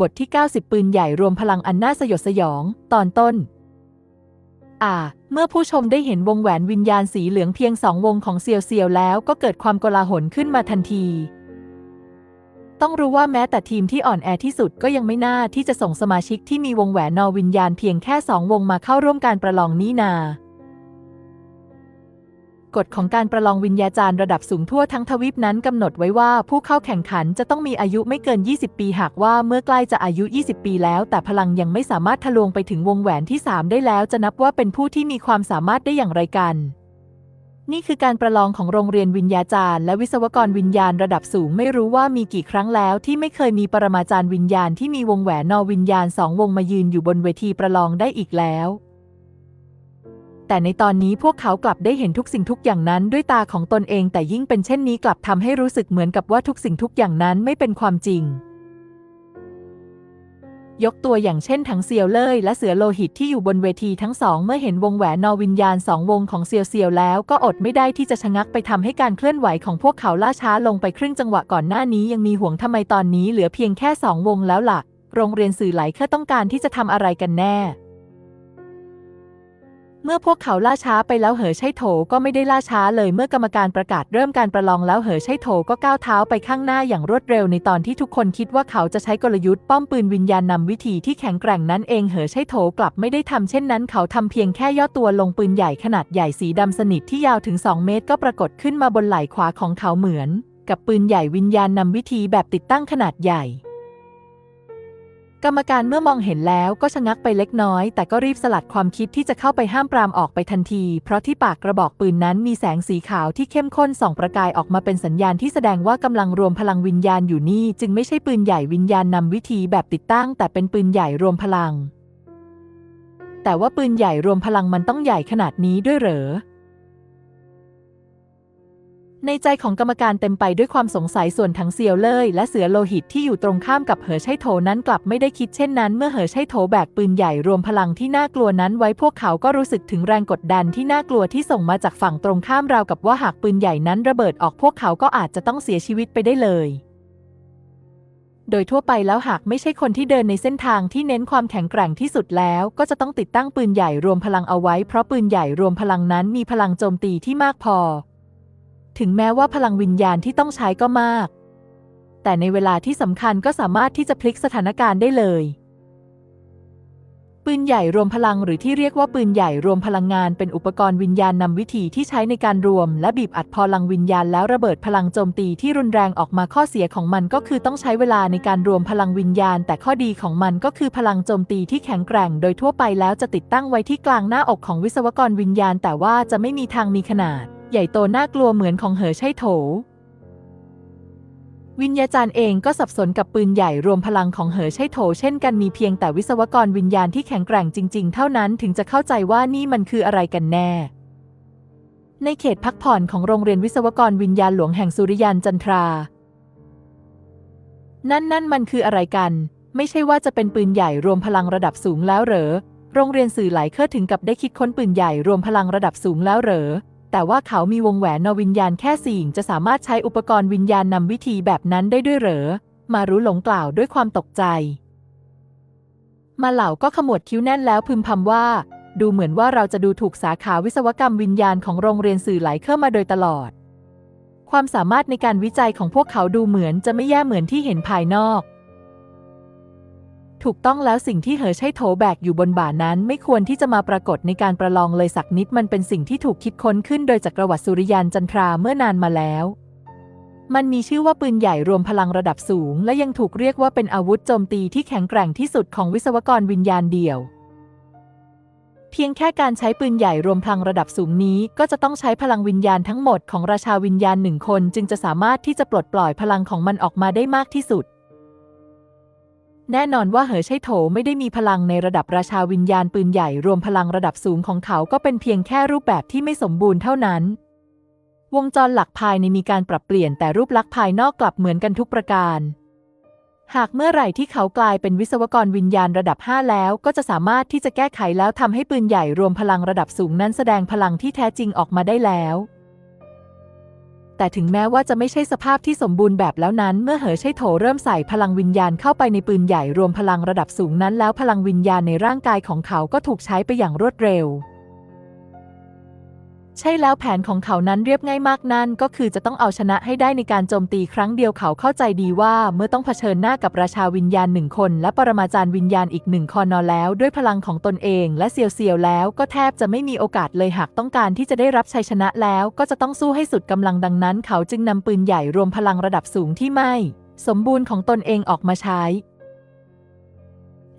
บทที่ 90 ปืนใหญ่รวมพลังอันน่าสยดสยอง ตอนต้น อ่า เมื่อผู้ชมได้เห็นวงแหวนวิญญาณสีเหลืองเพียงสองวงของเซียวเซียวแล้วก็เกิดความโกลาหลขึ้นมาทันที ต้องรู้ว่าแม้แต่ทีมที่อ่อนแอที่สุดก็ยังไม่น่าที่จะส่งสมาชิกที่มีวงแหวนนอวิญญาณเพียงแค่สองวงมาเข้าร่วมการประลองนี้นา กฎของการประลองวิญญาจารย์ระดับสูงทั่วทั้งทวีปนั้นกำหนดไว้ว่าผู้เข้าแข่งขันจะต้องมีอายุไม่เกิน 20 ปีหากว่าเมื่อใกล้จะอายุ 20 ปีแล้ว แต่พลังยังไม่สามารถทะลวงไปถึงวงแหวนที่ 3 ได้แล้ว จะนับว่าเป็นผู้ที่มีความสามารถได้อย่างไรกัน นี่คือการประลองของโรงเรียนวิญญาจารย์และวิศวกรวิญญาณระดับสูงไม่รู้ว่ามีกี่ครั้งแล้วที่ไม่เคยมีปรมาจารย์วิญญาณที่มีวงแหวนนอวิญญาณสองวงมายืนอยู่บนเวทีประลองได้อีกแล้ว แต่ในตอนนี้พวกเขากลับได้เห็นทุกสิ่งทุกอย่างนั้นด้วยตาของตนเอง แต่ยิ่งเป็นเช่นนี้กลับทำให้รู้สึกเหมือนกับว่าทุกสิ่งทุกอย่างนั้นไม่เป็นความจริง ยกตัวอย่างเช่นถังเซียวเล่ยและเสือโลหิตที่อยู่บนเวทีทั้งสองเมื่อเห็นวงแหวนนอวิญญาณสองวงของเซียวเซียวแล้วก็อดไม่ได้ที่จะชะงักไปทำให้การเคลื่อนไหวของพวกเขาล่าช้าลงไปครึ่งจังหวะก่อนหน้านี้ยังมีห่วงทำไมตอนนี้เหลือเพียงแค่สองวงแล้วล่ะ โรงเรียนสื่อไหลเคอต้องการที่จะทำอะไรกันแน่ เมื่อพวกเขาล่าช้าไปแล้วเหอใช่โถก็ไม่ได้ล่าช้าเลยเมื่อกรรมการประกาศเริ่มการประลองแล้วเหอใช่โถก็ก้าวเท้าไปข้างหน้าอย่างรวดเร็วในตอนที่ทุกคนคิดว่าเขาจะใช้กลยุทธ์ป้อมปืนวิญญาณนำวิธีที่แข็งแกร่งนั้นเองเหอใช่โถกลับไม่ได้ทำเช่นนั้น เขาทำเพียงแค่ย่อตัวลงปืนใหญ่ขนาดใหญ่สีดำสนิทที่ยาวถึง 2 เมตร ก็ปรากฏขึ้นมาบนไหล่ขวาของเขาเหมือน กับปืนใหญ่วิญญาณนำวิธีแบบติดตั้งขนาดใหญ่ กรรมการเมื่อมองเห็นแล้วก็ชะงักไปเล็กน้อย แต่ก็รีบสลัดความคิดที่จะเข้าไปห้ามปรามออกไปทันที เพราะที่ปากกระบอกปืนนั้นมีแสงสีขาวที่เข้มข้นส่องประกายออกมาเป็นสัญญาณที่แสดงว่ากำลังรวมพลังวิญญาณอยู่นี่ จึงไม่ใช่ปืนใหญ่วิญญาณนำวิธีแบบติดตั้ง แต่เป็นปืนใหญ่รวมพลัง แต่ว่าปืนใหญ่รวมพลังมันต้องใหญ่ขนาดนี้ด้วยเหรอ ในใจของกรรมการเต็มไปด้วยความสงสัยส่วนทั้งเซียวเล่ยและเสือโลหิตที่อยู่ตรงข้ามกับเหอไช่โถนั้นกลับไม่ได้คิดเช่นนั้น เมื่อเหอไช่โถแบกปืนใหญ่รวมพลังที่น่ากลัวนั้นไว้พวกเขาก็รู้สึกถึงแรงกดดันที่น่ากลัวที่ส่งมาจากฝั่งตรงข้ามราวกับว่าหากปืนใหญ่นั้นระเบิดออกพวกเขาก็อาจจะต้องเสียชีวิตไปได้เลยโดยทั่วไปแล้วหากไม่ใช่คนที่เดินในเส้นทางที่เน้นความแข็งแกร่งที่สุดแล้ว ก็จะต้องติดตั้งปืนใหญ่รวมพลังเอาไว้ เพราะปืนใหญ่รวมพลังนั้นมีพลังโจมตีที่มากพอ ถึงแม้ว่าพลังวิญญาณที่ต้องใช้ก็มาก แต่ในเวลาที่สำคัญก็สามารถที่จะพลิกสถานการณ์ได้เลย ปืนใหญ่รวมพลังหรือที่เรียกว่าปืนใหญ่รวมพลังงานเป็นอุปกรณ์วิญญาณนำวิธีที่ใช้ในการรวม และบีบอัดพลังวิญญาณแล้วระเบิดพลังโจมตีที่รุนแรงออกมาข้อเสียของมันก็คือต้องใช้เวลาในการรวมพลังวิญญาณ แต่ข้อดีของมันก็คือพลังโจมตีที่แข็งแกร่ง โดยทั่วไปแล้วจะติดตั้งไว้ที่กลางหน้าอกของวิศวกรวิญญาณ แต่ว่าจะไม่มีทางมีขนาดใหญ่โตน่ากลัวเหมือนของเหอใช่โถ วิญญาจารย์เองก็สับสนกับปืนใหญ่รวมพลังของเหอใช่โถ เช่นกันมีเพียงแต่วิศวกรวิญญาณที่แข็งแกร่งจริง ๆ เท่านั้นถึงจะเข้าใจว่านี่มันคืออะไรกันแน่ ในเขตพักผ่อนของโรงเรียนวิศวกรวิญญาณหลวงแห่งสุริยันจันทรา นั่นนั่นมันคืออะไรกัน ไม่ใช่ว่าจะเป็นปืนใหญ่รวมพลังระดับสูงแล้วเหรอ โรงเรียนสื่อหลายเครือถึงกับได้คิดค้นปืนใหญ่รวมพลังระดับสูงแล้วเหรอ แต่ว่าเขามีวงแหวนนวิญญาณแค่สี่จะสามารถใช้อุปกรณ์วิญญาณนำวิธีแบบนั้นได้ด้วยเหรอ มารู้หลงกล่าวด้วยความตกใจ มาเหล่าก็ขมวดคิ้วแน่นแล้วพึมพำว่า ดูเหมือนว่าเราจะดูถูกสาขาวิศวกรรมวิญญาณของโรงเรียนสื่อหลายเครือมาโดยตลอด ความสามารถในการวิจัยของพวกเขาดูเหมือนจะไม่แย่เหมือนที่เห็นภายนอก ถูกต้องแล้วสิ่งที่เหอใช่โถแบกอยู่บนบ่านั้น ไม่ควรที่จะมาปรากฏในการประลองเลยสักนิดมันเป็นสิ่งที่ถูกคิดค้นขึ้นโดยจักรวรรดิสุริยันจันทราเมื่อนานมาแล้ว มันมีชื่อว่าปืนใหญ่รวมพลังระดับสูง และยังถูกเรียกว่าเป็นอาวุธโจมตีที่แข็งแกร่งที่สุดของวิศวกรวิญญาณเดี่ยว เพียงแค่การใช้ปืนใหญ่รวมพลังระดับสูงนี้ ก็จะต้องใช้พลังวิญญาณทั้งหมดของราชาวิญญาณหนึ่งคน จึงจะสามารถที่จะปลดปล่อยพลังของมันออกมาได้มากที่สุด แน่นอนว่าเหอใช่โถไม่ได้มีพลังในระดับราชาวิญญาณปืนใหญ่รวมพลังระดับสูงของเขาก็เป็นเพียงแค่รูปแบบที่ไม่สมบูรณ์เท่านั้น วงจรหลักภายในมีการปรับเปลี่ยนแต่รูปลักษณ์ภายนอกกลับเหมือนกันทุกประการ หากเมื่อไหร่ที่เขากลายเป็นวิศวกรวิญญาณระดับ 5 แล้ว ก็จะสามารถที่จะแก้ไขแล้วทำให้ปืนใหญ่รวมพลังระดับสูงนั้นแสดงพลังที่แท้จริงออกมาได้แล้ว แต่ถึงแม้ว่าจะไม่ใช่สภาพที่สมบูรณ์แบบแล้วนั้น เมื่อเหอใช่โถเริ่มใส่พลังวิญญาณเข้าไปในปืนใหญ่รวมพลังระดับสูงนั้น แล้วพลังวิญญาณในร่างกายของเขาก็ถูกใช้ไปอย่างรวดเร็ว ใช่แล้วแผนของเขานั้นเรียบง่ายมากนั่นก็คือจะต้องเอาชนะให้ได้ในการโจมตีครั้งเดียวเขาเข้าใจดีว่าเมื่อต้องเผชิญหน้ากับราชาวิญญาณหนึ่งคน และปรมาจารย์วิญญาณอีกหนึ่งคอนอแล้วด้วยพลังของตนเองและเซียวๆแล้วก็แทบจะไม่มีโอกาสเลยหากต้องการที่จะได้รับชัยชนะแล้วก็จะต้องสู้ให้สุดกำลังดังนั้น เขาจึงนำปืนใหญ่รวมพลังระดับสูงที่ไม่ สมบูรณ์ของตนเองออกมาใช้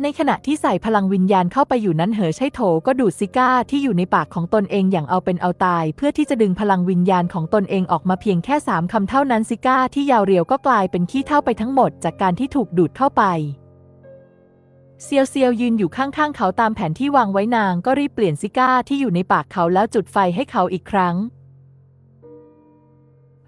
ในขณะที่ใส่พลังวิญญาณเข้าไปอยู่นั้นเหอใช่โถก็ดูดซิก้าที่อยู่ในปากของตนเองอย่างเอาเป็นเอาตาย เพื่อที่จะดึงพลังวิญญาณของตนเองออกมาเพียงแค่สามคำเท่านั้นซิก้าที่ยาวเรียวก็กลายเป็นขี้เท่าไปทั้งหมดจากการที่ถูกดูดเข้าไปเซียวเซียวยืนอยู่ข้างๆ เขาตามแผนที่วางไว้นางก็รีบเปลี่ยนซิก้าที่อยู่ในปากเขาแล้วจุดไฟให้เขาอีกครั้ง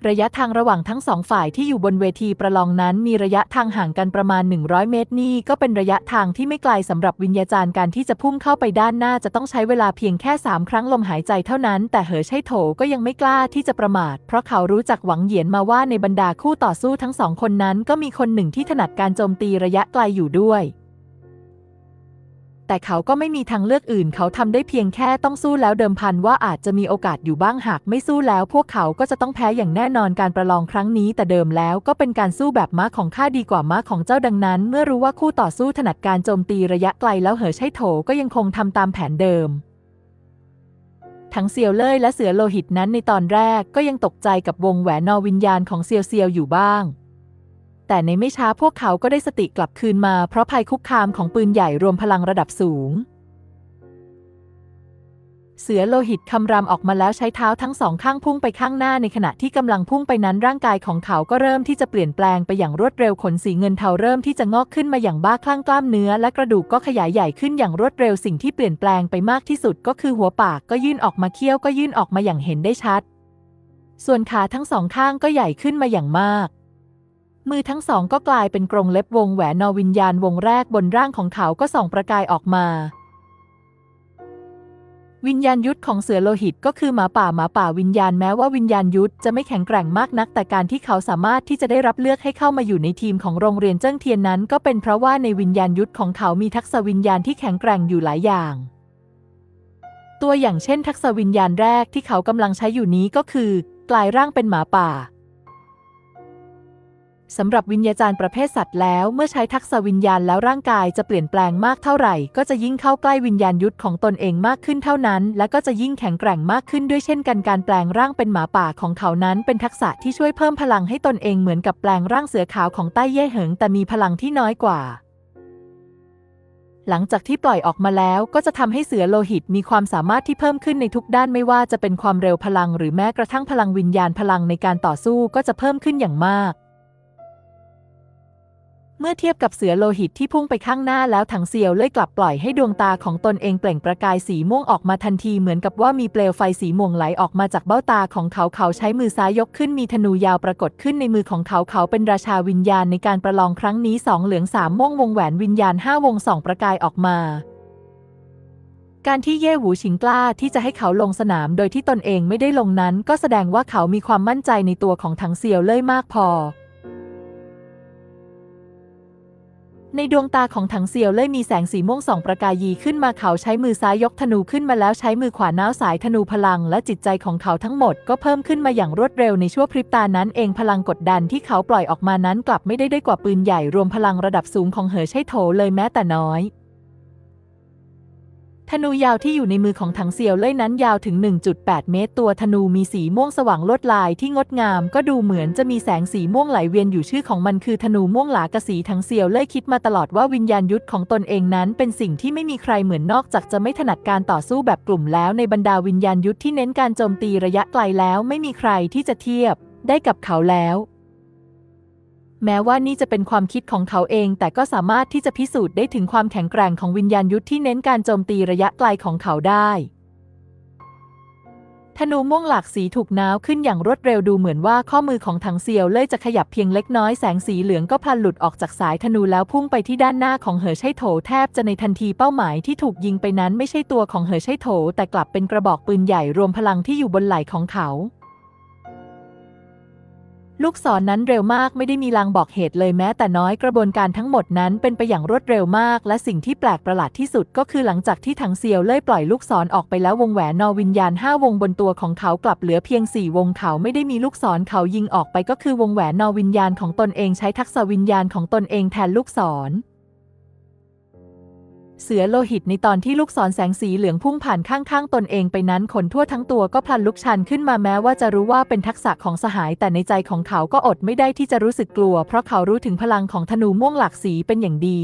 ระยะทางระหว่างทั้งสองฝ่ายที่อยู่บนเวทีประลองนั้น มีระยะทางห่างกันประมาณ 100 เมตรนี่ก็เป็นระยะทางที่ไม่ไกลสำหรับวิญญาจารย์การที่จะพุ่งเข้าไปด้านหน้าจะต้องใช้เวลาเพียงแค่ 3 ครั้งลมหายใจเท่านั้น แต่เหอใช่โถก็ยังไม่กล้าที่จะประมาท เพราะเขารู้จักหวังเหยียนมาว่าในบรรดาคู่ต่อสู้ทั้งสองคนนั้น ก็มีคนหนึ่งที่ถนัดการโจมตีระยะไกลอยู่ด้วย แต่เขาก็ไม่มีทางเลือกอื่น เขาทำได้เพียงแค่ต้องสู้แล้วเดิมพันว่าอาจจะมีโอกาสอยู่บ้างหากไม่สู้แล้ว พวกเขาก็จะต้องแพ้อย่างแน่นอนการประลองครั้งนี้ แต่เดิมแล้วก็เป็นการสู้แบบม้าของข้าดีกว่าม้าของเจ้าดังนั้น เมื่อรู้ว่าคู่ต่อสู้ถนัดการโจมตีระยะไกลแล้วเหอใช่โถก็ยังคงทำตามแผนเดิมทั้งเซียวเล่ยและเสือโลหิตนั้นในตอนแรกก็ยังตกใจกับวงแหวนนอวิญญาณของเซียวเซียวอยู่บ้าง แต่ในไม่ช้าพวกเขาก็ได้สติกลับคืนมาเพราะภัยคุกคามของปืนใหญ่รวมพลังระดับสูง เสือโลหิตคำรามออกมาแล้วใช้เท้าทั้งสองข้างพุ่งไปข้างหน้าในขณะที่กำลังพุ่งไปนั้นร่างกายของเขาก็เริ่มที่จะเปลี่ยนแปลงไปอย่างรวดเร็วขนสีเงินเทาเริ่มที่จะงอกขึ้นมาอย่างบ้าคลั่งกล้ามเนื้อและกระดูกก็ขยายใหญ่ขึ้นอย่างรวดเร็วสิ่งที่เปลี่ยนแปลงไปมากที่สุดก็คือหัวปากก็ยื่นออกมาเขี้ยวก็ยื่นออกมาอย่างเห็นได้ชัด ส่วนขาทั้งสองข้างก็ใหญ่ขึ้นมาอย่างมาก มือทั้งสองก็กลายเป็นกรงเล็บวงแหวนนอวิญญาณวงแรกบนร่างของเขาก็ส่องประกายออกมา วิญญาณยุทธของเสือโลหิตก็คือหมาป่าหมาป่าวิญญาณแม้ว่าวิญญาณยุทธจะไม่แข็งแกร่งมากนัก แต่การที่เขาสามารถที่จะได้รับเลือกให้เข้ามาอยู่ในทีมของโรงเรียนเจิ้งเทียนนั้น ก็เป็นเพราะว่าในวิญญาณยุทธของเขามีทักษะวิญญาณที่แข็งแกร่งอยู่หลายอย่างตัวอย่างเช่นทักษะวิญญาณแรกที่เขากำลังใช้อยู่นี้ก็คือ กลายร่างเป็นหมาป่า สำหรับวิญญาจารย์ประเภทสัตว์แล้ว เมื่อใช้ทักษะวิญญาณแล้วร่างกายจะเปลี่ยนแปลงมากเท่าไหร่ ก็จะยิ่งเข้าใกล้วิญญาณยุทธของตนเองมากขึ้นเท่านั้น และก็จะยิ่งแข็งแกร่งมากขึ้นด้วยเช่นกันการแปลงร่างเป็นหมาป่าของเขานั้น เป็นทักษะที่ช่วยเพิ่มพลังให้ตนเองเหมือนกับแปลงร่างเสือขาวของใต้เย่เหิง แต่มีพลังที่น้อยกว่า หลังจากที่ปล่อยออกมาแล้ว ก็จะทำให้เสือโลหิตมีความสามารถที่เพิ่มขึ้นในทุกด้านไม่ว่าจะเป็นความเร็วพลัง หรือแม้กระทั่งพลังวิญญาณพลังในการต่อสู้ก็จะเพิ่มขึ้นอย่างมาก เมื่อเทียบกับเสือโลหิตที่พุ่งไปข้างหน้าแล้วถังเซียวเลยกลับปล่อยให้ดวงตาของตนเองเปล่งประกายสีม่วงออกมาทันทีเหมือนกับว่ามีเปลวไฟสีม่วงไหลออกมาจากเบ้าตาของเขาเขาใช้มือซ้ายยกขึ้นมีธนูยาวปรากฏขึ้นในมือของเขาเขาเป็นราชาวิญญาณในการประลองครั้งนี้สองเหลืองสามม่วงวงแหวนวิญญาณห้าวงสองประกายออกมาการที่เย่หูชิงกล้าที่จะให้เขาลงสนามโดยที่ตนเองไม่ได้ลงนั้น ก็แสดงว่าเขามีความมั่นใจในตัวของถังเซียวเล่ยมากพอ ในดวงตาของถังเซียวเล่ยมีแสงสีม่วงส่องประกายยีขึ้นมาเขาใช้มือซ้ายยกธนูขึ้นมาแล้วใช้มือขวาน้าวสายธนูพลังและจิตใจของเขาทั้งหมดก็เพิ่มขึ้นมาอย่างรวดเร็วในชั่วพริบตานั้นเองพลังกดดันที่เขาปล่อยออกมานั้นกลับไม่ได้ได้กว่าปืนใหญ่รวมพลังระดับสูงของเหอใช่โถเลยแม้แต่น้อย ธนูยาวที่อยู่ในมือของถังเซียวเล่ยนั้นยาวถึง 1.8 เมตร ตัวธนูมีสีม่วงสว่างลวดลายที่งดงาม ก็ดูเหมือนจะมีแสงสีม่วงไหลเวียนอยู่ชื่อของมันคือธนูม่วงหลากระสีถังเซียวเล่ยคิดมาตลอดว่าวิญญาณยุทธของตนเองนั้นเป็นสิ่งที่ไม่มีใครเหมือนนอกจากจะไม่ถนัดการต่อสู้แบบกลุ่มแล้วในบรรดาวิญญาณยุทธที่เน้นการโจมตีระยะไกลแล้ว ไม่มีใครที่จะเทียบ ได้กับเขาแล้ว แม้ว่านี่จะเป็นความคิดของเขาเอง แต่ก็สามารถที่จะพิสูจน์ได้ถึงความแข็งแกร่งของวิญญาณยุทธที่เน้นการโจมตีระยะไกลของเขาได้ธนูม่วงหลากสีถูกน้าวขึ้นอย่างรวดเร็วดูเหมือนว่าข้อมือของถังเซียวเล่ยจะขยับเพียงเล็กน้อยแสงสีเหลืองก็พลันหลุดออกจากสายธนูแล้วพุ่งไปที่ด้านหน้าของเหอใช่โถแทบจะในทันทีเป้าหมายที่ถูกยิงไปนั้นไม่ใช่ตัวของเหอใช่โถแต่กลับเป็นกระบอกปืนใหญ่รวมพลังที่อยู่บนไหล่ของเขา ลูกศรนนั้นเร็วมากไม่ได้มีลางบอกเหตุเลยแม้แต่น้อยกระบวนการทั้งหมดนั้นเป็นไปอย่างรวดเร็วมาก และสิ่งที่แปลกประหลาดที่สุดก็คือหลังจากที่ถังเซียวเล่ยปล่อยลูกศรอออกไปแล้ววงแหวนนอวิญญาณ 5 วงบนตัวของเขากลับเหลือเพียง 4 วงเขาไม่ได้มีลูกศรเขายิงออกไปก็คือวงแหวนนอวิญญาณของตนเองใช้ทักษะวิญญาณของตนเองแทนลูกศร เสือโลหิตในตอนที่ลูกศรแสงสีเหลืองพุ่งผ่านข้างๆ ตนเองไปนั้นขนทั่วทั้งตัวก็พลันลุกชันขึ้นมาแม้ว่าจะรู้ว่าเป็นทักษะของสหายแต่ในใจของเขาก็อดไม่ได้ที่จะรู้สึกกลัว เพราะเขารู้ถึงพลังของธนูม่วงหลากสีเป็นอย่างดี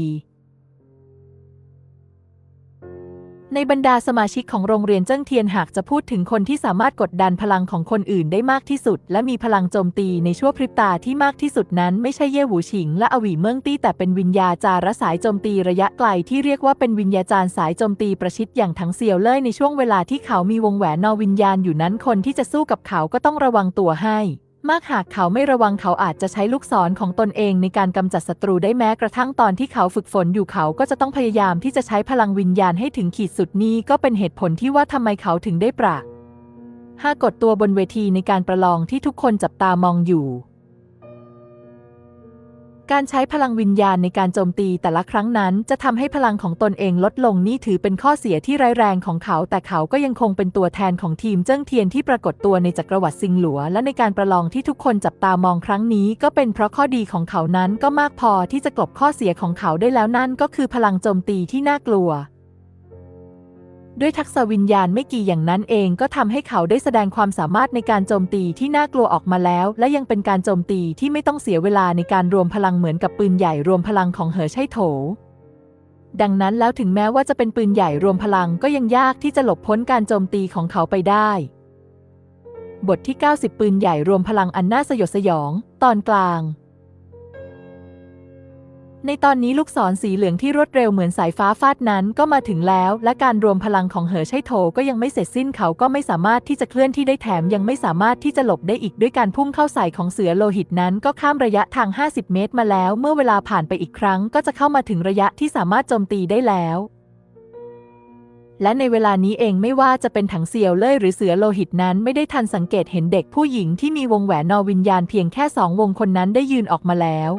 ในบรรดาสมาชิกของโรงเรียนเจิ้งเทียนหากจะพูดถึงคนที่สามารถกดดันพลังของคนอื่นได้มากที่สุด และมีพลังโจมตีในชั่วพริบตาที่มากที่สุดนั้น ไม่ใช่เย่หูฉิง และอวีเมืองตี้แต่เป็นวิญญาจารสายโจมตีระยะไกลที่เรียกว่าเป็นวิญญาจารสายโจมตีประชิดอย่างทั้งเซียวเล่ยในช่วงเวลาที่เขามีวงแหวนนอวิญญาณอยู่นั้นคนที่จะสู้กับเขาก็ต้องระวังตัวให้ มากหากเขาไม่ระวังเขาอาจจะใช้ลูกศรของตนเองในการกำจัดศัตรูได้แม้กระทั่งตอนที่เขาฝึกฝนอยู่เขาก็จะต้องพยายามที่จะใช้พลังวิญญาณให้ถึงขีดสุดนี้ก็เป็นเหตุผลที่ว่าทำไมเขาถึงได้ปราห้ากดตัวบนเวทีในการประลองที่ทุกคนจับตามองอยู่ การใช้พลังวิญญาณในการโจมตีแต่ละครั้งนั้น จะทำให้พลังของตนเองลดลงนี่ถือเป็นข้อเสียที่ร้ายแรงของเขา แต่เขาก็ยังคงเป็นตัวแทนของทีมเจิ้งเทียนที่ปรากฏตัวในจักรวรรดิซิงหลัว และในการประลองที่ทุกคนจับตามองครั้งนี้ ก็เป็นเพราะข้อดีของเขานั้นก็มากพอที่จะกลบข้อเสียของเขาได้แล้วนั่นก็คือพลังโจมตีที่น่ากลัว ด้วยทักษะวิญญาณไม่กี่อย่างนั้นเองก็ทำให้เขาได้แสดงความสามารถในการโจมตีที่น่ากลัวออกมาแล้ว และยังเป็นการโจมตีที่ไม่ต้องเสียเวลาในการรวมพลังเหมือนกับปืนใหญ่รวมพลังของเหอไช่โถ ดังนั้นแล้วถึงแม้ว่าจะเป็นปืนใหญ่รวมพลังก็ยังยากที่จะหลบพ้นการโจมตีของเขาไปได้ บทที่ 90 ปืนใหญ่รวมพลังอันน่าสยดสยอง ตอนกลาง ในตอนนี้ลูกศรสีเหลืองที่รวดเร็วเหมือนสายฟ้าฟาดนั้นก็มาถึงแล้ว และการรวมพลังของเหอไช่โถก็ยังไม่เสร็จสิ้นเขาก็ไม่สามารถที่จะเคลื่อนที่ได้แถมยังไม่สามารถที่จะหลบได้อีกด้วยการพุ่งเข้าใส่ของเสือโลหิตนั้นก็ข้ามระยะทาง 50 เมตรมาแล้ว เมื่อเวลาผ่านไปอีกครั้ง ก็จะเข้ามาถึงระยะที่สามารถโจมตีได้แล้วและในเวลานี้เองไม่ว่าจะเป็นถังเซียวเล่ยหรือเสือโลหิตนั้นไม่ได้ทันสังเกตเห็นเด็กผู้หญิงที่มีวงแหวนนอวิญญาณเพียงแค่สองวงคนนั้นได้ยืนออกมาแล้ว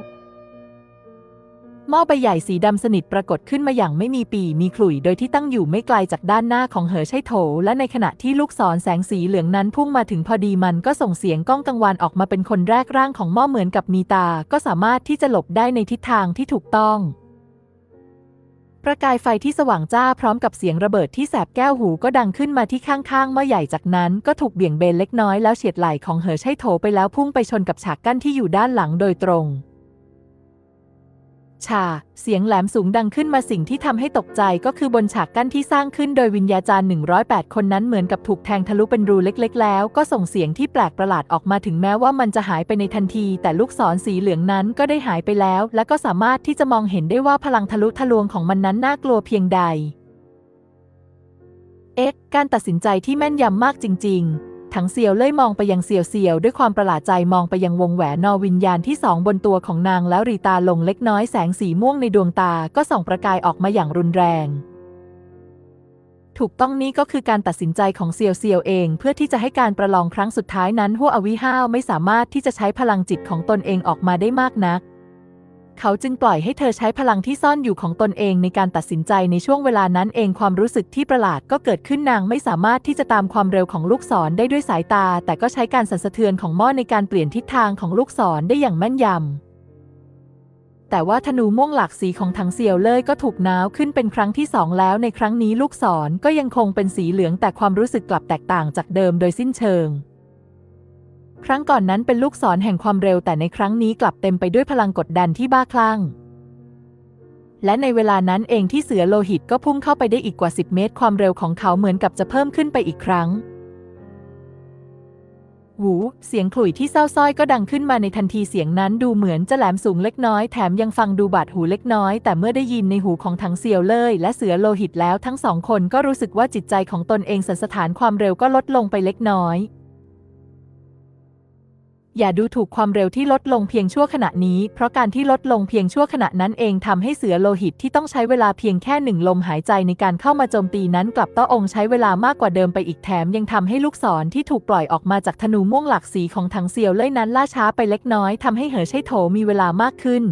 หม้อใบใหญ่สีดำสนิทปรากฏขึ้นมาอย่างไม่มีปีมีขลุ่ยโดยที่ตั้งอยู่ไม่ไกลจากด้านหน้าของเหอไช่โถ และในขณะที่ลูกศรแสงสีเหลืองนั้นพุ่งมาถึงพอดีมันก็ส่งเสียงก้องกังวานออกมาเป็นคนแรกร่างของหม้อเหมือนกับมีตา ก็สามารถที่จะหลบได้ในทิศทางที่ถูกต้อง ประกายไฟที่สว่างจ้าพร้อมกับเสียงระเบิดที่แสบแก้วหูก็ดังขึ้นมาที่ข้างๆหม้อใหญ่จากนั้นก็ถูกเบี่ยงเบนเล็กน้อยแล้วเฉียดไหล่ของเหอไช่โถไปแล้วพุ่งไปชนกับฉากกั้นที่อยู่ด้านหลังโดยตรง ชา เสียงแหลมสูงดังขึ้นมาสิ่งที่ทำให้ตกใจก็คือบนฉากกั้นที่สร้างขึ้นโดยวิญญาจารย์ 108 คนนั้นเหมือนกับถูกแทงทะลุเป็นรูเล็ก ๆ แล้ว ก็ส่งเสียงที่แปลกประหลาดออกมาถึงแม้ว่ามันจะหายไปในทันที แต่ลูกศรสีเหลืองนั้นก็ได้หายไปแล้ว และก็สามารถที่จะมองเห็นได้ว่าพลังทะลุทะลวงของมันนั้นน่ากลัวเพียงใด เอ็กการตัดสินใจที่แม่นยำมากจริง ๆ ถังเซียวเล่ยมองไปยังเซียวเซียวด้วยความประหลาดใจมองไปยังวงแหวนนอวิญญาณที่สองบนตัวของนางแล้วรีตาลงเล็กน้อยแสงสีม่วงในดวงตาก็ส่องประกายออกมาอย่างรุนแรง ถูกต้องนี้ก็คือการตัดสินใจของเซียวเซียวเอง เพื่อที่จะให้การประลองครั้งสุดท้ายนั้นหัวอวิห้าวไม่สามารถที่จะใช้พลังจิตของตนเองออกมาได้มากนัก เขาจึงปล่อยให้เธอใช้พลังที่ซ่อนอยู่ของตนเองในการตัดสินใจในช่วงเวลานั้นเองความรู้สึกที่ประหลาดก็เกิดขึ้นนางไม่สามารถที่จะตามความเร็วของลูกศรได้ด้วยสายตา แต่ก็ใช้การสั่นสะเทือนของหม้อในการเปลี่ยนทิศทางของลูกศรได้อย่างแม่นยำ แต่ว่าธนูม่วงหลากสีของถังเซียวเล่ยก็ถูกน้าวขึ้นเป็นครั้งที่สองแล้วในครั้งนี้ลูกศรก็ยังคงเป็นสีเหลืองแต่ความรู้สึกกลับแตกต่างจากเดิมโดยสิ้นเชิง ครั้งก่อนนั้นเป็นลูกศรแห่งความเร็วแต่ในครั้งนี้กลับเต็มไปด้วยพลังกดดันที่บ้าคลั่ง และในเวลานั้นเองที่เสือโลหิตก็พุ่งเข้าไปได้อีกกว่า 10 เมตร ความเร็วของเขาเหมือนกับจะเพิ่มขึ้นไปอีกครั้งหูเสียงขลุ่ยที่เศร้าส้อยก็ดังขึ้นมาในทันทีเสียงนั้นดูเหมือนจะแหลมสูงเล็กน้อยแถมยังฟังดูบาดหูเล็กน้อย แต่เมื่อได้ยินในหูของทั้งเซียวเล่ยและเสือโลหิตแล้วทั้งสองคนก็รู้สึกว่าจิตใจของตนเองสันสถานความเร็วก็ลดลงไปเล็กน้อย อย่าดูถูกความเร็วที่ลดลงเพียงชั่วขณะนี้ เพราะการที่ลดลงเพียงชั่วขณะนั้นเองทำให้เสือโลหิตที่ต้องใช้เวลาเพียงแค่หนึ่งลมหายใจในการเข้ามาโจมตีนั้นกลับต้อองค์ใช้เวลามากกว่าเดิมไปอีกแถมยังทำให้ลูกศรที่ถูกปล่อยออกมาจากธนูม่วงหลากสีของถังเซียวเล่ยนั้นล่าช้าไปเล็กน้อยทำให้เหอใช่โถมีเวลามากขึ้น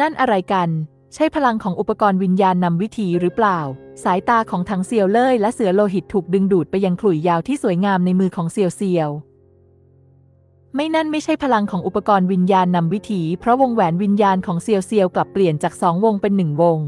นั่นอะไรกัน ใช่พลังของอุปกรณ์วิญญาณนำวิถีหรือเปล่าสายตาของถังเซียวเล่ยและเสือโลหิตถูกดึงดูดไปยังขลุ่ยยาวที่สวยงามในมือของเซียวเซียว ไม่นั่นไม่ใช่พลังของอุปกรณ์วิญญาณนำวิถี เพราะวงแหวนวิญญาณของเซียวเซียวกลับเปลี่ยนจากสองวงเป็นหนึ่งวง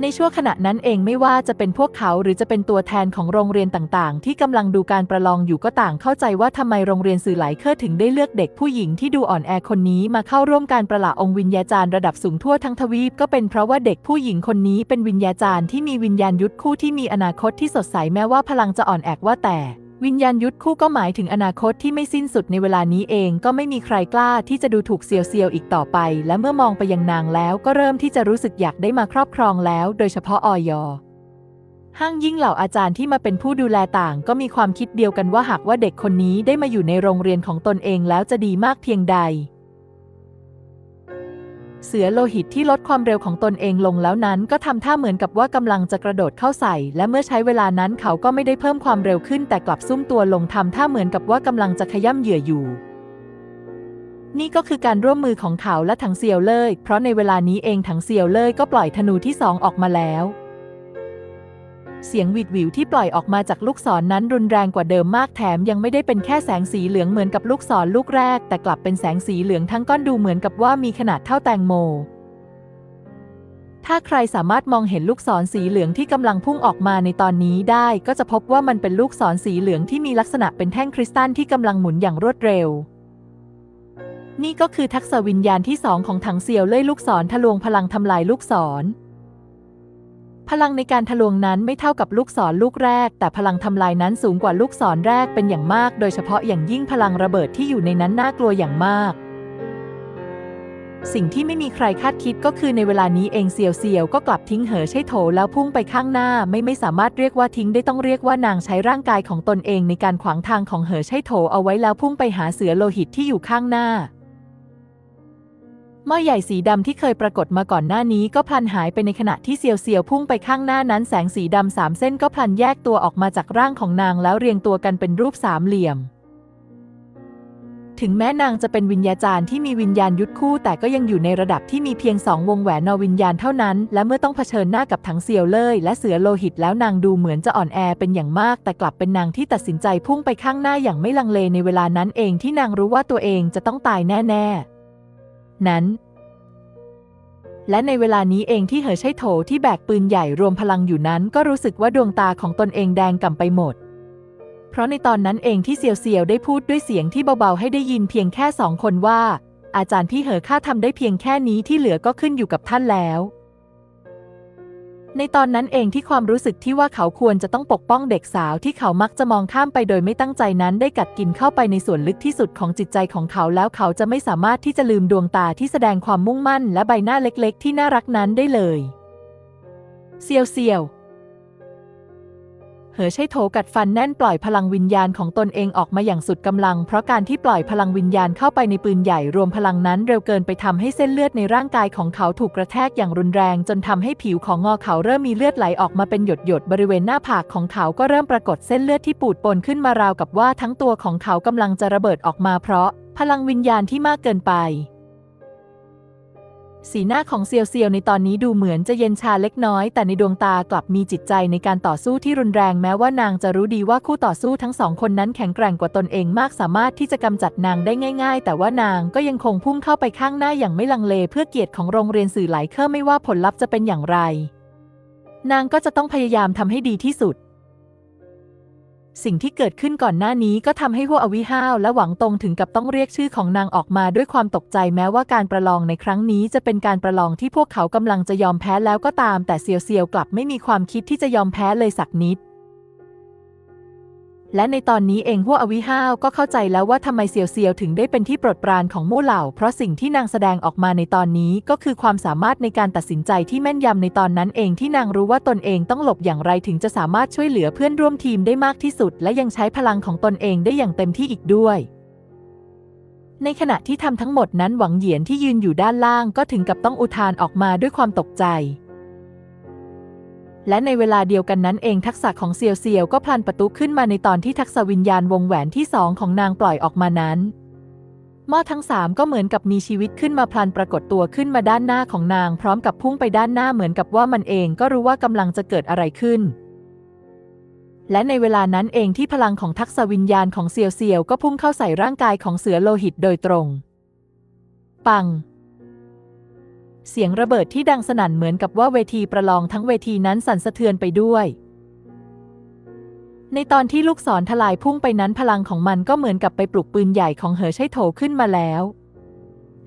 ในช่วงขณะนั้นเองไม่ว่าจะเป็นพวกเขาหรือจะเป็นตัวแทนของโรงเรียนต่างๆ ที่กำลังดูการประลองอยู่ก็ต่างเข้าใจว่าทำไมโรงเรียนสื่อหลายเครือถึงได้เลือกเด็กผู้หญิงที่ดูอ่อนแอคนนี้มาเข้าร่วมการประหลาองค์วิญญาจารย์ระดับสูงทั่วทั้งทวีปก็เป็นเพราะว่าเด็กผู้หญิงคนนี้เป็นวิญญาจารย์ที่มีวิญญาณยุทธคู่ที่มีอนาคตที่สดใสแม้ว่าพลังจะอ่อนแอว่าแต่ วิญญาณยุทธคู่ก็หมายถึงอนาคตที่ไม่สิ้นสุดในเวลานี้เองก็ไม่มีใครกล้าที่จะดูถูกเซียวเซียวอีกต่อไป และเมื่อมองไปยังนางแล้วก็เริ่มที่จะรู้สึกอยากได้มาครอบครองแล้ว โดยเฉพาะออยอห้างยิ่งเหล่าอาจารย์ที่มาเป็นผู้ดูแลต่าง ก็มีความคิดเดียวกันว่าหากว่าเด็กคนนี้ได้มาอยู่ในโรงเรียนของตนเองแล้วจะดีมากเพียงใด เสือโลหิตที่ลดความเร็วของตนเองลงแล้วนั้นก็ทำท่าเหมือนกับว่ากำลังจะกระโดดเข้าใส่ และเมื่อใช้เวลานั้นเขาก็ไม่ได้เพิ่มความเร็วขึ้นแต่กลับซุ่มตัวลงทำท่าเหมือนกับว่ากำลังจะขย่ำเหยื่ออยู่ นี่ก็คือการร่วมมือของเขาและถังเซียวเล่ยเพราะในเวลานี้เองถังเซียวเล่ยก็ปล่อยธนูที่สองออกมาแล้ว เสียงหวิดหวิวที่ปล่อยออกมาจากลูกศรนนั้นรุนแรงกว่าเดิมมากแถมยังไม่ได้เป็นแค่แสงสีเหลืองเหมือนกับลูกศรลูกแรก แต่กลับเป็นแสงสีเหลืองทั้งก้อนดูเหมือนกับว่ามีขนาดเท่าแตงโม ถ้าใครสามารถมองเห็นลูกศรสีเหลืองที่กำลังพุ่งออกมาในตอนนี้ได้ ก็จะพบว่ามันเป็นลูกศรสีเหลืองที่มีลักษณะเป็นแท่งคริสตัลที่กำลังหมุนอย่างรวดเร็วนี่ก็คือทักษะวิญญาณที่สองของถังเซียวเล่ยลูกศรทะลวงพลังทำลายลูกศร พลังในการทะลวงนั้นไม่เท่ากับลูกศรลูกแรก แต่พลังทำลายนั้นสูงกว่าลูกศรแรกเป็นอย่างมาก โดยเฉพาะอย่างยิ่งพลังระเบิดที่อยู่ในนั้นน่ากลัวอย่างมาก สิ่งที่ไม่มีใครคาดคิดก็คือในเวลานี้เองเซียวเซียวก็กลับทิ้งเหอใช่โถแล้วพุ่งไปข้างหน้า ไม่ไม่สามารถเรียกว่าทิ้งได้ต้องเรียกว่านางใช้ร่างกายของตนเองในการขวางทางของเหอใช่โถเอาไว้แล้วพุ่งไปหาเสือโลหิตที่อยู่ข้างหน้า หม้อใหญ่สีดำที่เคยปรากฏมาก่อนหน้านี้ก็พลันหายไปในขณะที่เซียวเซียวพุ่งไปข้างหน้านั้น แสงสีดำสามเส้นก็พลันแยกตัวออกมาจากร่างของนางแล้วเรียงตัวกันเป็นรูปสามเหลี่ยม ถึงแม้นางจะเป็นวิญญาจารย์ที่มีวิญญาณยุทธคู่ แต่ก็ยังอยู่ในระดับที่มีเพียงสองวงแหวนนอวิญญาณเท่านั้น และเมื่อต้องเผชิญหน้ากับทั้งเซียวเล่ยและเสือโลหิตแล้วนางดูเหมือนจะอ่อนแอเป็นอย่างมาก แต่กลับเป็นนางที่ตัดสินใจพุ่งไปข้างหน้าอย่างไม่ลังเลในเวลานั้นเองที่นางรู้ว่าตัวเองจะต้องตายแน่ ๆ นั้น และในเวลานี้เองที่เหอใช้โถที่แบกปืนใหญ่รวมพลังอยู่นั้นก็รู้สึกว่าดวงตาของตนเองแดงก่ำไปหมด เพราะในตอนนั้นเองที่เซียวเซียวได้พูดด้วยเสียงที่เบาๆให้ได้ยินเพียงแค่สองคนว่า อาจารย์พี่เหอข้าทำได้เพียงแค่นี้ที่เหลือก็ขึ้นอยู่กับท่านแล้ว ในตอนนั้นเองที่ความรู้สึกที่ว่าเขาควรจะต้องปกป้องเด็กสาวที่เขามักจะมองข้ามไปโดยไม่ตั้งใจนั้นได้กัดกินเข้าไปในส่วนลึกที่สุดของจิตใจของเขาแล้วเขาจะไม่สามารถที่จะลืมดวงตาที่แสดงความมุ่งมั่นและใบหน้าเล็กๆ ที่น่ารักนั้นได้เลย เซียวเซียว เหอใช้โถกัดฟันแน่นปล่อยพลังวิญญาณของตนเองออกมาอย่างสุดกำลัง เพราะการที่ปล่อยพลังวิญญาณเข้าไปในปืนใหญ่รวมพลังนั้นเร็วเกินไปทำให้เส้นเลือดในร่างกายของเขาถูกกระแทกอย่างรุนแรง จนทำให้ผิวของงอเขาเริ่มมีเลือดไหลออกมาเป็นหยดหยดบริเวณหน้าผากของเขาก็เริ่มปรากฏเส้นเลือดที่ปูดปนขึ้นมาราวกับว่าทั้งตัวของเขากำลังจะระเบิดออกมาเพราะ พลังวิญญาณที่มากเกินไป สีหน้าของเซียวเซียวในตอนนี้ดูเหมือนจะเย็นชาเล็กน้อย แต่ในดวงตากลับมีจิตใจในการต่อสู้ที่รุนแรงแม้ว่านางจะรู้ดีว่าคู่ต่อสู้ทั้งสองคนนั้นแข็งแกร่งกว่าตนเองมากสามารถที่จะกำจัดนางได้ง่าย ๆ แต่ว่านางก็ยังคงพุ่งเข้าไปข้างหน้าอย่างไม่ลังเล เพื่อเกียรติของโรงเรียนสื่อหลายเครื่อไม่ว่าผลลัพธ์จะเป็นอย่างไร นางก็จะต้องพยายามทำให้ดีที่สุด สิ่งที่เกิดขึ้นก่อนหน้านี้ก็ทำให้หัวอวิห้าวและหวังตรงถึงกับต้องเรียกชื่อของนางออกมาด้วยความตกใจแม้ว่าการประลองในครั้งนี้จะเป็นการประลองที่พวกเขากำลังจะยอมแพ้แล้วก็ตาม แต่เซียวเซียวกลับไม่มีความคิดที่จะยอมแพ้เลยสักนิด และในตอนนี้เองหัวอวิห้าวก็เข้าใจแล้วว่าทำไมเซียวเซียวถึงได้เป็นที่โปรดปรานของมู่เหล่า เพราะสิ่งที่นางแสดงออกมาในตอนนี้ก็คือความสามารถในการตัดสินใจที่แม่นยำในตอนนั้นเองที่นางรู้ว่าตนเองต้องหลบอย่างไรถึงจะสามารถช่วยเหลือเพื่อนร่วมทีมได้มากที่สุด และยังใช้พลังของตนเองได้อย่างเต็มที่อีกด้วยในขณะที่ทำทั้งหมดนั้นหวังเหยียนที่ยืนอยู่ด้านล่างก็ถึงกับต้องอุทานออกมาด้วยความตกใจ และในเวลาเดียวกันนั้นเองทักษะของเซียวเซียวก็พลันประตูขึ้นมาในตอนที่ทักษะวิญญาณวงแหวนที่สองของนางปล่อยออกมานั้นหม้อทั้งสามก็เหมือนกับมีชีวิตขึ้นมาพลันปรากฏตัวขึ้นมาด้านหน้าของนาง พร้อมกับพุ่งไปด้านหน้าเหมือนกับว่ามันเองก็รู้ว่ากำลังจะเกิดอะไรขึ้น และในเวลานั้นเองที่พลังของทักษะวิญญาณของเซียวเซียวก็พุ่งเข้าใส่ร่างกายของเสือโลหิตโดยตรง ปัง เสียงระเบิดที่ดังสนั่นเหมือนกับว่าเวทีประลองทั้งเวทีนั้นสั่นสะเทือนไปด้วย ในตอนที่ลูกศรทลายพุ่งไปนั้นพลังของมันก็เหมือนกับไปปลุกปืนใหญ่ของเหอใช้โถขึ้นมาแล้ว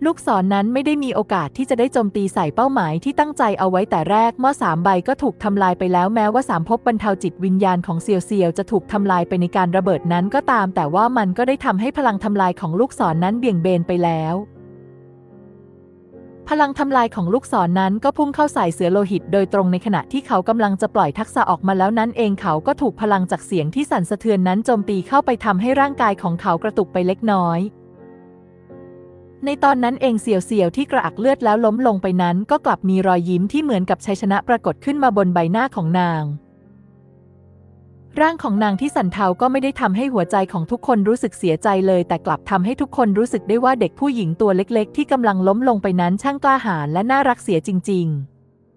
ลูกศรนนั้นไม่ได้มีโอกาสที่จะได้โจมตีใส่เป้าหมายที่ตั้งใจเอาไว้แต่แรกเมื่อสามใบก็ถูกทำลายไปแล้วแม้ว่าสามภพบรรเทาจิตวิญญาณของเซียวเซียวจะถูกทำลายไปในการระเบิดนั้นก็ตาม แต่ว่ามันก็ได้ทำให้พลังทำลายของลูกศรนนั้นเบี่ยงเบนไปแล้ว พลังทำลายของลูกศรนนั้นก็พุ่งเข้าใส่เสือโลหิตโดยตรงในขณะที่เขากำลังจะปล่อยทักษะออกมาแล้วนั้นเองเขาก็ถูกพลังจากเสียงที่สั่นสะเทือนนั้นโจมตีเข้าไปทำให้ร่างกายของเขากระตุกไปเล็กน้อย ในตอนนั้นเองเสี่ยวเสียวที่กระอักเลือดแล้วล้มลงไปนั้น ก็กลับมีรอยยิ้มที่เหมือนกับชัยชนะปรากฏขึ้นมาบนใบหน้าของนาง ร่างของนางที่สั่นเทาก็ไม่ได้ทำให้หัวใจของทุกคนรู้สึกเสียใจเลย แต่กลับทำให้ทุกคนรู้สึกได้ว่าเด็กผู้หญิงตัวเล็กๆ ที่กำลังล้มลงไปนั้นช่างกล้าหาญและน่ารักเสียจริง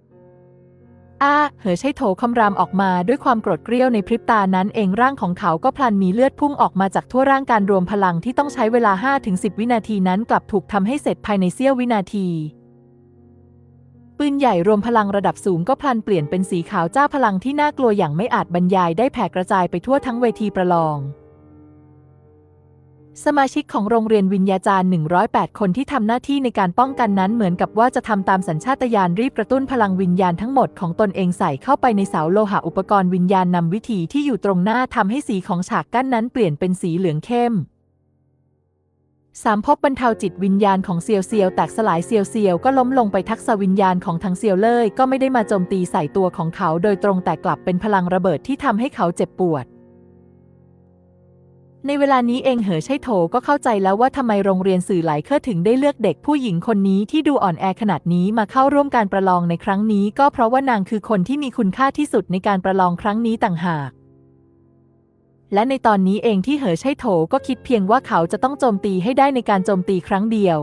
ๆอ้า เหอใช่โถคำรามออกมาด้วยความโกรธเกรี้ยวในพริบตานั้นเองร่างของเขาก็พลันมีเลือดพุ่งออกมาจากทั่วร่างการรวมพลังที่ต้องใช้เวลา 5-10 วินาทีนั้นกลับถูกทำให้เสร็จภายในเสี้ยววินาที ปืนใหญ่รวมพลังระดับสูงก็พลันเปลี่ยนเป็นสีขาวจ้าพลังที่น่ากลัวอย่างไม่อาจบรรยายได้แผ่กระจายไปทั่วทั้งเวทีประลอง สมาชิกของโรงเรียนวิญญาจารย์ 108 คนที่ทำหน้าที่ในการป้องกันนั้นเหมือนกับว่าจะทำตามสัญชาตญาณรีบกระตุ้นพลังวิญญาณทั้งหมดของตนเองใส่เข้าไปในเสาโลหะอุปกรณ์วิญญาณนำวิธีที่อยู่ตรงหน้าทำให้สีของฉากกั้นนั้นเปลี่ยนเป็นสีเหลืองเข้ม สามพบบรรเทาจิตวิญญาณของเซียวเซียวแตกสลายเซียวเซียวก็ล้มลงไปทักษวิญญาณของทั้งเซียวเล่ยก็ไม่ได้มาโจมตีใส่ตัวของเขาโดยตรงแต่กลับเป็นพลังระเบิดที่ทำให้เขาเจ็บปวด ในเวลานี้เองเหอใช่โถก็เข้าใจแล้วว่าทำไมโรงเรียนสื่อหลายเครือถึงได้เลือกเด็กผู้หญิงคนนี้ที่ดูอ่อนแอขนาดนี้มาเข้าร่วมการประลองในครั้งนี้ ก็เพราะว่านางคือคนที่มีคุณค่าที่สุดในการประลองครั้งนี้ต่างหาก และในตอนนี้เองที่เหอใช่โถก็คิดเพียงว่าเขาจะต้องโจมตีให้ได้ในการโจมตีครั้งเดียว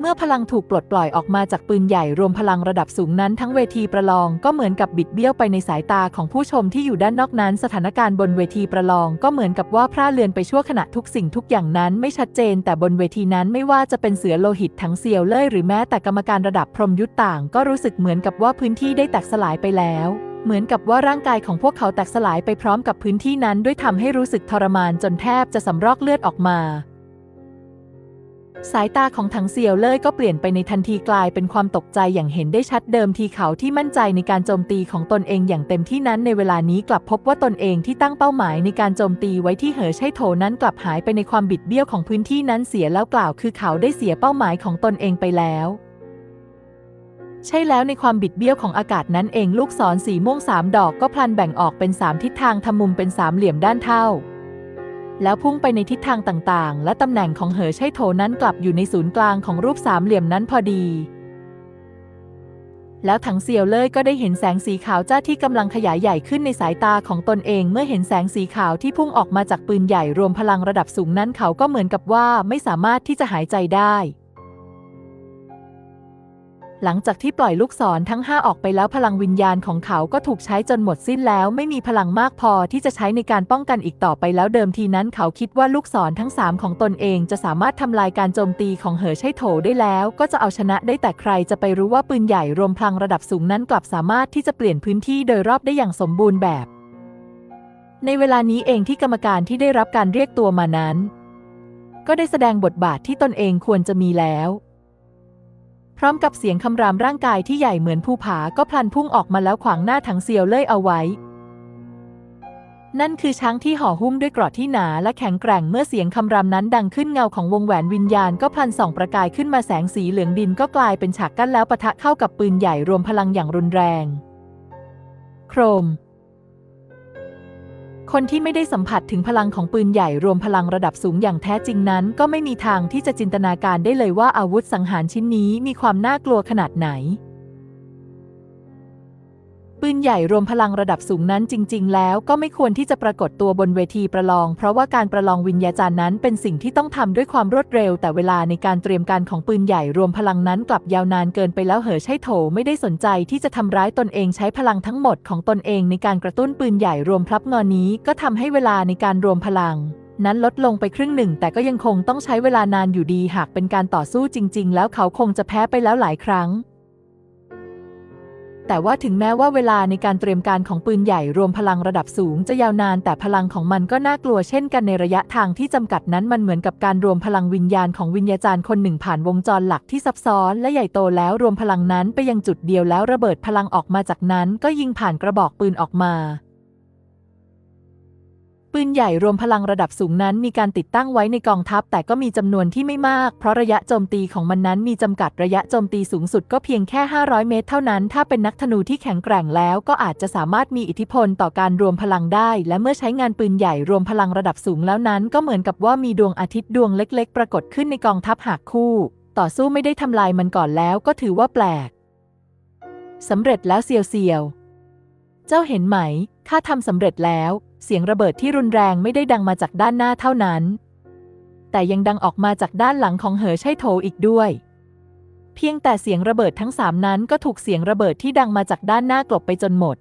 เมื่อพลังถูกปลดปล่อยออกมาจากปืนใหญ่รวมพลังระดับสูงนั้นทั้งเวทีประลองก็เหมือนกับบิดเบี้ยวไปในสายตาของผู้ชมที่อยู่ด้านนอกนั้น สถานการณ์บนเวทีประลองก็เหมือนกับว่าพร่าเลือนไปชั่วขณะทุกสิ่งทุกอย่างนั้นไม่ชัดเจน แต่บนเวทีนั้นไม่ว่าจะเป็นเสือโลหิตทั้งเซียวเล่ยหรือแม้แต่กรรมการระดับพรหมยุทธต่าง ก็รู้สึกเหมือนกับว่าพื้นที่ได้แตกสลายไปแล้ว เหมือนกับว่าร่างกายของพวกเขาแตกสลายไปพร้อมกับพื้นที่นั้นด้วยทำให้รู้สึกทรมานจนแทบจะสำรอกเลือดออกมา สายตาของถังเซียวเล่ยก็เปลี่ยนไปในทันทีกลายเป็นความตกใจอย่างเห็นได้ชัดเดิมทีเขาที่มั่นใจในการโจมตีของตนเองอย่างเต็มที่นั้นในเวลานี้กลับพบว่าตนเองที่ตั้งเป้าหมายในการโจมตีไว้ที่เหอใช่โถนั้นกลับหายไปในความบิดเบี้ยวของพื้นที่นั้นเสียแล้วกล่าวคือเขาได้เสียเป้าหมายของตนเองไปแล้ว ใช่แล้วในความบิดเบี้ยวของอากาศนั้นเองลูกศรสีม่วงสามดอกก็พลันแบ่งออกเป็นสามทิศทางทำมุมเป็นสามเหลี่ยมด้านเท่า แล้วพุ่งไปในทิศทางต่างๆ และตำแหน่งของเหอใช่โถนั้นกลับอยู่ในศูนย์กลางของรูปสามเหลี่ยมนั้นพอดี แล้วถังเซียวเล่ยก็ได้เห็นแสงสีขาวจ้าที่กำลังขยายใหญ่ขึ้นในสายตาของตนเอง เมื่อเห็นแสงสีขาวที่พุ่งออกมาจากปืนใหญ่รวมพลังระดับสูงนั้นเขาก็เหมือนกับว่าไม่สามารถที่จะหายใจได้ หลังจากที่ปล่อยลูกศรทั้ง 5 ออกไปแล้วพลังวิญญาณของเขาก็ถูกใช้จนหมดสิ้นแล้ว ไม่มีพลังมากพอที่จะใช้ในการป้องกันอีกต่อไปแล้วเดิมทีนั้นเขาคิดว่าลูกศรทั้ง 3 ของตนเองจะสามารถทำลายการโจมตีของเหอใช่โถได้แล้ว ก็จะเอาชนะได้แต่ใครจะไปรู้ว่าปืนใหญ่รวมพลังระดับสูงนั้นกลับสามารถที่จะเปลี่ยนพื้นที่โดยรอบได้อย่างสมบูรณ์แบบ ในเวลานี้เองที่กรรมการที่ได้รับการเรียกตัวมานั้น ก็ได้แสดงบทบาทที่ตนเองควรจะมีแล้ว พร้อมกับเสียงคำรามร่างกายที่ใหญ่เหมือนภูผาก็พลันพุ่งออกมาแล้วขวางหน้าถังเซียวเล่ยเอาไว้ นั่นคือช้างที่ห่อหุ้มด้วยกราะที่หนาและแข็งแกร่งเมื่อเสียงคำรามนั้นดังขึ้นเงาของวงแหวนวิญญาณก็พลันส่องประกายขึ้นมาแสงสีเหลืองดินก็กลายเป็นฉากกั้นแล้วปะทะเข้ากับปืนใหญ่รวมพลังอย่างรุนแรง โครม คนที่ไม่ได้สัมผัสถึงพลังของปืนใหญ่รวมพลังระดับสูงอย่างแท้จริงนั้น ก็ไม่มีทางที่จะจินตนาการได้เลยว่าอาวุธสังหารชิ้นนี้มีความน่ากลัวขนาดไหน ปืนใหญ่รวมพลังระดับสูงนั้นจริง ๆ แล้วก็ไม่ควรที่จะปรากฏตัวบนเวทีประลอง เพราะว่าการประลองวิญญาจารย์นั้นเป็นสิ่งที่ต้องทำด้วยความรวดเร็ว แต่เวลาในการเตรียมการของปืนใหญ่รวมพลังนั้นกลับยาวนานเกินไปแล้วเหอใช่โถไม่ได้สนใจที่จะทำร้ายตนเองใช้พลังทั้งหมดของตนเองในการกระตุ้นปืนใหญ่รวมพลับงอนี้ก็ทำให้เวลาในการรวมพลังนั้นลดลงไปครึ่งหนึ่ง แต่ก็ยังคงต้องใช้เวลานานอยู่ดีหากเป็นการต่อสู้จริง ๆ แล้วเขาคงจะแพ้ไปแล้วหลายครั้ง แต่ว่าถึงแม้ว่าเวลาในการเตรียมการของปืนใหญ่รวมพลังระดับสูงจะยาวนาน แต่พลังของมันก็น่ากลัวเช่นกันในระยะทางที่จำกัดนั้นมันเหมือนกับการรวมพลังวิญญาณของวิญญาจารย์คนหนึ่งผ่านวงจรหลักที่ซับซ้อนและใหญ่โตแล้วรวมพลังนั้นไปยังจุดเดียวแล้วระเบิดพลังออกมาจากนั้น ก็ยิงผ่านกระบอกปืนออกมา ปืนใหญ่รวมพลังระดับสูงนั้นมีการติดตั้งไว้ในกองทัพ แต่ก็มีจำนวนที่ไม่มาก เพราะระยะโจมตีของมันนั้นมีจำกัดระยะโจมตีสูงสุดก็เพียงแค่ 500 เมตร เท่านั้น ถ้าเป็นนักธนูที่แข็งแกร่งแล้ว ก็อาจจะสามารถมีอิทธิพลต่อการรวมพลังได้ และเมื่อใช้งานปืนใหญ่รวมพลังระดับสูงแล้วนั้น ก็เหมือนกับว่ามีดวงอาทิตย์ดวงเล็ก ๆ ปรากฏขึ้นในกองทัพหากคู่ ต่อสู้ไม่ได้ทำลายมันก่อนแล้ว ก็ถือว่าแปลกสำเร็จแล้วเซียวเซียว เจ้าเห็นไหมข้าทำสำเร็จแล้ว เสียงระเบิดที่รุนแรงไม่ได้ดังมาจากด้านหน้าเท่านั้น แต่ยังดังออกมาจากด้านหลังของเหอใช่โถอีกด้วย เพียงแต่เสียงระเบิดทั้งสามนั้นก็ถูกเสียงระเบิดที่ดังมาจากด้านหน้ากลบไปจนหมด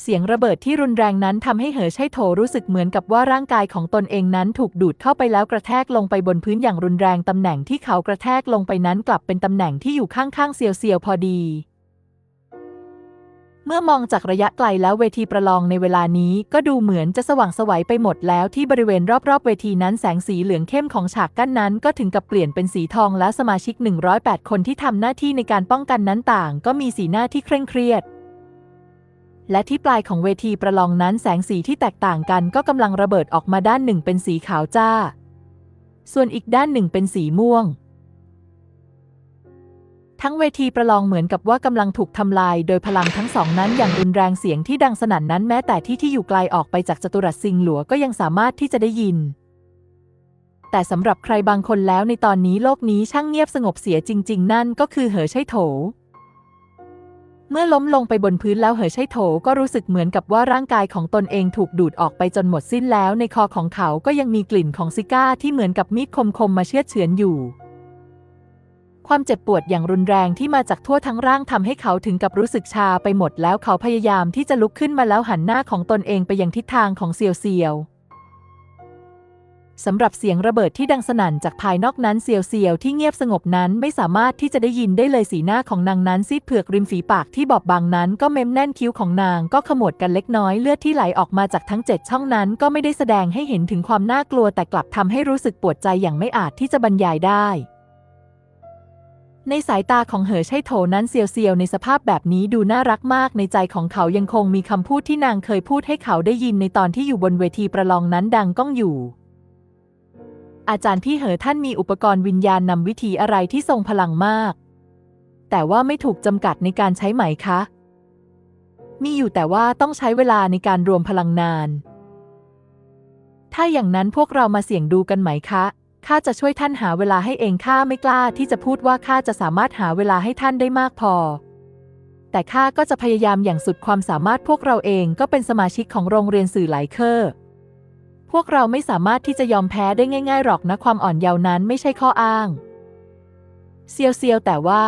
เสียงระเบิดที่รุนแรงนั้นทำให้เหอใช่โถรู้สึกเหมือนกับว่าร่างกายของตนเองนั้นถูกดูดเข้าไปแล้วกระแทกลงไปบนพื้นอย่างรุนแรงตำแหน่งที่เขากระแทกลงไปนั้นกลับเป็นตำแหน่งที่อยู่ข้างๆเซียวๆพอดี เมื่อมองจากระยะไกลแล้วเวทีประลองในเวลานี้ก็ดูเหมือนจะสว่างสวัยไปหมดแล้วที่บริเวณรอบๆ เวทีนั้นแสงสีเหลืองเข้มของฉากกั้นนั้น ก็ถึงกับเปลี่ยนเป็นสีทองและสมาชิก 108 คนที่ทำหน้าที่ในการป้องกันนั้นต่าง ก็มีสีหน้าที่เคร่งเครียด และที่ปลายของเวทีประลองนั้นแสงสีที่แตกต่างกันก็กำลังระเบิดออกมาด้านหนึ่งเป็นสีขาวจ้า ส่วนอีกด้านหนึ่งเป็นสีม่วง ทั้งเวทีประลองเหมือนกับว่ากำลังถูกทำลาย โดยพลังทั้งสองนั้นอย่างรุนแรงเสียงที่ดังสนั่นนั้นแม้แต่ที่ที่อยู่ไกลออกไปจากจัตุรัสซิงหลัวก็ยังสามารถที่จะได้ยิน แต่สำหรับใครบางคนแล้วในตอนนี้โลกนี้ช่างเงียบสงบเสียจริง ๆ นั่นก็คือเหอใช่โถ เมื่อล้มลงไปบนพื้นแล้วเหอใช่โถก็รู้สึกเหมือนกับว่าร่างกายของตนเองถูกดูดออกไปจนหมดสิ้นแล้ว ในคอของเขาก็ยังมีกลิ่นของซิก้าที่เหมือนกับมีดคมๆมาเชือดเฉือนอยู่ ความเจ็บปวดอย่างรุนแรงที่มาจากทั่วทั้งร่างทำให้เขาถึงกับรู้สึกชาไปหมดแล้วเขาพยายามที่จะลุกขึ้นมาแล้วหันหน้าของตนเองไปยังทิศทางของเซียวเซียวสำหรับเสียงระเบิดที่ดังสนั่นจากภายนอกนั้นเซียวเซียวที่เงียบสงบนั้นไม่สามารถที่จะได้ยินได้เลยสีหน้าของนางนั้นซีดเผือกริมฝีปากที่บอบบางนั้นก็เม้มแน่นคิ้วของนางก็ขมวดกันเล็กน้อยเลือดที่ไหลออกมาจากทั้งเจ็ดช่องนั้นก็ไม่ได้แสดงให้เห็นถึงความน่ากลัวแต่กลับทำให้รู้สึกปวดใจอย่างไม่อาจที่จะบรรยายได้ ในสายตาของเหอใช่โถนั้นเซียวเซียวในสภาพแบบนี้ดูน่ารักมากในใจของเขายังคงมีคำพูดที่นางเคยพูดให้เขาได้ยินในตอนที่อยู่บนเวทีประลองนั้นดังก้องอยู่ อาจารย์พี่เหอท่านมีอุปกรณ์วิญญาณนำวิธีอะไรที่ทรงพลังมาก แต่ว่าไม่ถูกจำกัดในการใช้ไหมคะ มีอยู่แต่ว่าต้องใช้เวลาในการรวมพลังนาน ถ้าอย่างนั้นพวกเรามาเสี่ยงดูกันไหมคะ ข้าจะช่วยท่านหาเวลาให้เองข้าไม่กล้าที่จะพูดว่าข้าจะสามารถหาเวลาให้ท่านได้มากพอ แต่ข้าก็จะพยายามอย่างสุดความสามารถพวกเราเองก็เป็นสมาชิกของโรงเรียนสื่อหลายเคอร์พวกเราไม่สามารถที่จะยอมแพ้ได้ง่ายๆหรอกนะความอ่อนเยาว์นั้นไม่ใช่ข้ออ้าง เซียวเซียวแต่ว่า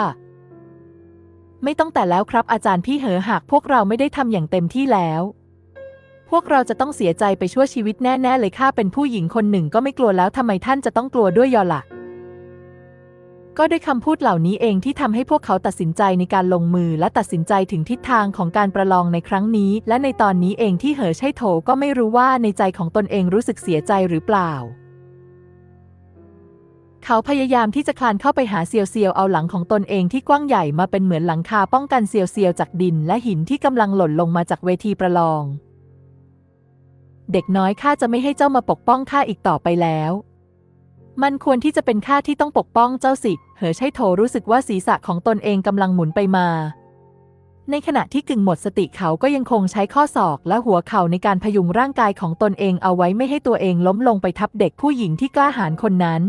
ไม่ต้องแต่แล้วครับอาจารย์พี่เหอหากพวกเราไม่ได้ทำอย่างเต็มที่แล้ว พวกเราจะต้องเสียใจไปชั่วชีวิตแน่ ๆ เลยข้าเป็นผู้หญิงคนหนึ่งก็ไม่กลัวแล้วทำไมท่านจะต้องกลัวด้วยยอล่ะ ก็ด้วยคำพูดเหล่านี้เองที่ทำให้พวกเขาตัดสินใจในการลงมือและตัดสินใจถึงทิศทางของการประลองในครั้งนี้ และในตอนนี้เองที่เหอใช่โถก็ไม่รู้ว่าในใจของตนเองรู้สึกเสียใจหรือเปล่าเขาพยายามที่จะคลานเข้าไปหาเซียวเซียวเอาหลังของตนเองที่กว้างใหญ่มาเป็นเหมือนหลังคาป้องกันเซียวเซียวจากดินและหินที่กำลังหล่นลงมาจากเวทีประลอง เด็กน้อยข้าจะไม่ให้เจ้ามาปกป้องข้าอีกต่อไปแล้ว มันควรที่จะเป็นข้าที่ต้องปกป้องเจ้าสิ เหอใช่โถรู้สึกว่าศีรษะของตนเองกำลังหมุนไปมา ในขณะที่กึ่งหมดสติเขาก็ยังคงใช้ข้อศอกและหัวเข่าในการพยุงร่างกายของตนเองเอาไว้ไม่ให้ตัวเองล้มลงไปทับเด็กผู้หญิงที่กล้าหาญคนนั้น